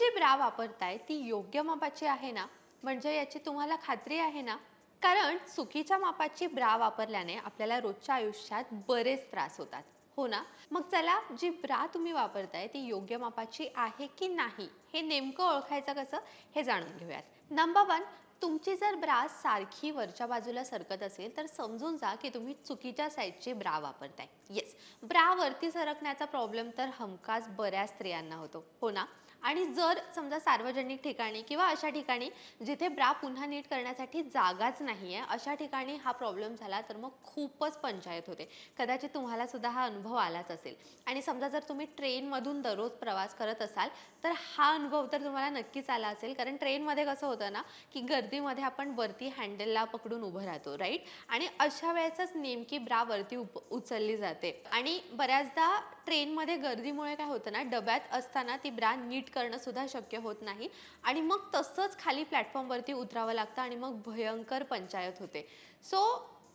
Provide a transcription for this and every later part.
जी bra वापरताय ती योग्य मापाची आहे ना? म्हणजे याची तुम्हाला खात्री आहे ना? कारण चुकीच्या मापाची ब्रा वापरल्याने आपल्याला रोजच्या आयुष्यात बरेच त्रास होतात. हो ना? मग चला जी ब्रा तुम्ही वापरताय ती योग्य मापाची आहे की नाही हे नेमकं ओळखायचं कसं हे जाणून घेऊयात. नंबर वन तुमची जर ब्रा सारखी वरच्या बाजूला सरकत असेल तर समजून जा की तुम्ही चुकीच्या साईजची ब्रा वापरताय. येस ब्रा वरती सरकण्याचा प्रॉब्लेम तर हमखास बऱ्याच स्त्रियांना होतो. हो ना? आणि जर समजा सार्वजनिक ठिकाणी किंवा अशा ठिकाणी जिथे ब्रा पुन्हा नीट करण्यासाठी जागाच नाही आहे अशा ठिकाणी हा प्रॉब्लेम झाला तर मग खूपच पंचायत होते. कदाचित तुम्हाला सुद्धा हा अनुभव आलाच असेल. आणि समजा जर तुम्ही ट्रेनमधून दररोज प्रवास करत असाल तर हा अनुभव तर तुम्हाला नक्कीच आला असेल. कारण ट्रेनमध्ये कसं होतं ना की गर्दीमध्ये आपण वरती हँडलला पकडून उभं राहतो राईट आणि अशा वेळेसच नेमकी ब्रा वरती उप उचलली जाते. आणि बऱ्याचदा ट्रेनमध्ये गर्दीमुळे काय होतं ना डब्यात असताना ती ब्रा नीट करणं सुद्धा शक्य होत नाही. आणि मग तसंच खाली प्लॅटफॉर्मवरती उतरावं लागतं आणि मग भयंकर पंचायत होते. सो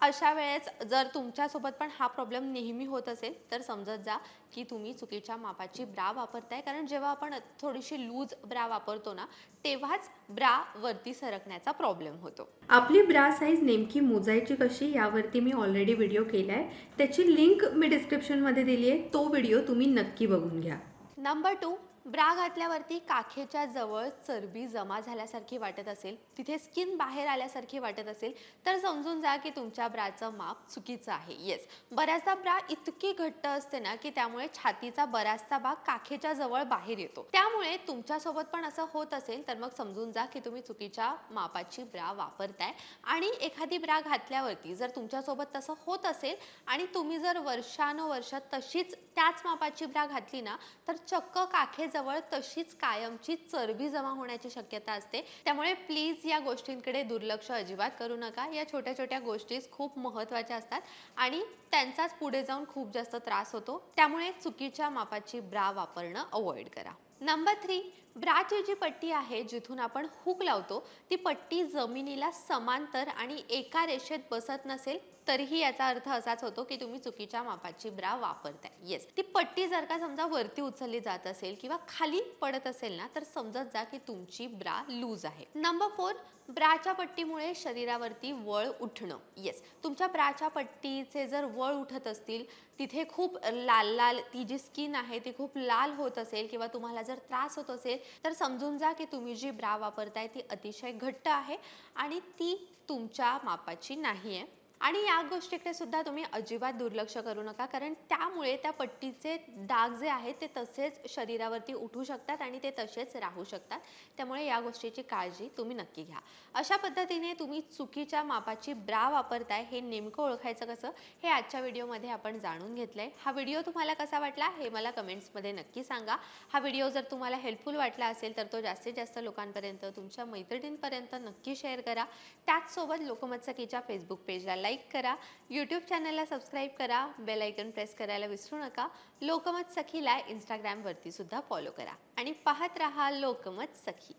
अशा वेळेस जर तुमच्यासोबत पण हा प्रॉब्लेम नेहमी होत असेल तर समजत जा की तुम्ही चुकीच्या मापाची ब्रा वापरताय. कारण जेव्हा आपण थोडीशी लूज ब्रा वापरतो ना तेव्हाच ब्रा वरती सरकण्याचा प्रॉब्लेम होतो. आपली ब्रा साईज नेमकी मोजायची कशी यावरती मी ऑलरेडी व्हिडिओ केला आहे त्याची लिंक मी डिस्क्रिप्शनमध्ये दिली आहे तो व्हिडिओ तुम्ही नक्की बघून घ्या. नंबर टू ब्रा घातल्यावरती काखेच्या जवळ चरबी जमा झाल्यासारखी वाटत असेल तिथे स्किन बाहेर आल्यासारखी वाटत असेल तर समजून जा की तुमच्या ब्राचं माप चुकीचं आहे. येस बऱ्याचदा ब्रा इतकी घट्ट असते ना की त्यामुळे छातीचा बराचसा भाग काखेच्या जवळ बाहेर येतो. त्यामुळे तुमच्यासोबत पण असं होत असेल तर मग समजून जा की तुम्ही चुकीच्या मापाची ब्रा वापरताय. आणि एखादी ब्रा घातल्यावरती जर तुमच्यासोबत तसं होत असेल आणि तुम्ही जर वर्षानुवर्ष तशीच त्याच मापाची ब्रा घातली ना तर चक्क काखे जवळ तशीच कायमची चरबी जमा होण्याची शक्यता असते. त्यामुळे प्लीज या गोष्टींकडे दुर्लक्ष अजिबात करू नका. या छोट्या छोट्या गोष्टी खूप महत्त्वाच्या असतात आणि त्यांचाच पुढे जाऊन खूप जास्त त्रास होतो. त्यामुळे चुकीच्या मापाची ब्रा वापरणं अवॉइड करा. नंबर थ्री ब्राची जी पट्टी आहे जिथून आपण हुक लावतो ती पट्टी जमिनीला समांतर आणि एका रेषेत बसत नसेल तरीही याचा अर्थ असाच होतो की तुम्ही चुकीच्या मापाची ब्रा वापरताय. येस ती पट्टी जर का समजा वरती उचलली जात असेल किंवा खाली पडत असेल ना तर समजत जा की तुमची ब्रा लूज आहे. नंबर फोर ब्राच्या पट्टीमुळे शरीरावरती वळ उठणं. येस तुमच्या ब्राच्या पट्टीचे जर वळ उठत असतील तिथे खूप लाल लाल ती जी स्किन आहे ती खूप लाल होत असेल किंवा तुम्हाला जर त्रास होत असेल तर समजून जा की तुम्ही जी ब्रा वापरताय ती अतिशय घट्ट आहे आणि ती तुमच्या मापाची नाही आहे आणि या गोष्टीकडे सुद्धा तुम्ही अजिबात दुर्लक्ष करू नका कारण त्यामुळे त्या पट्टीचे डाग जे आहेत ते तसेच शरीरावरती उठू शकतात आणि ते तसेच राहू शकतात. त्यामुळे या गोष्टीची काळजी तुम्ही नक्की घ्या. अशा पद्धतीने तुम्ही चुकीच्या मापाची ब्रा वापरताय हे नेमकं ओळखायचं कसं हे आजच्या व्हिडिओमध्ये आपण जाणून घेतलंय. हा व्हिडिओ तुम्हाला कसा वाटला हे मला कमेंट्समध्ये नक्की सांगा. हा व्हिडिओ जर तुम्हाला हेल्पफुल वाटला असेल तर तो जास्तीत जास्त लोकांपर्यंत तुमच्या मैत्रिणींपर्यंत नक्की शेअर करा. त्याचसोबत लोकमत सखीच्या फेसबुक पेजला लाईक करा यूट्यूब चॅनलला सबस्क्राईब करा बेल आयकन प्रेस करायला विसरू नका. लोकमत सखीला इंस्टाग्रामवरती सुद्धा फॉलो करा. आणि पाहत रहा लोकमत सखी.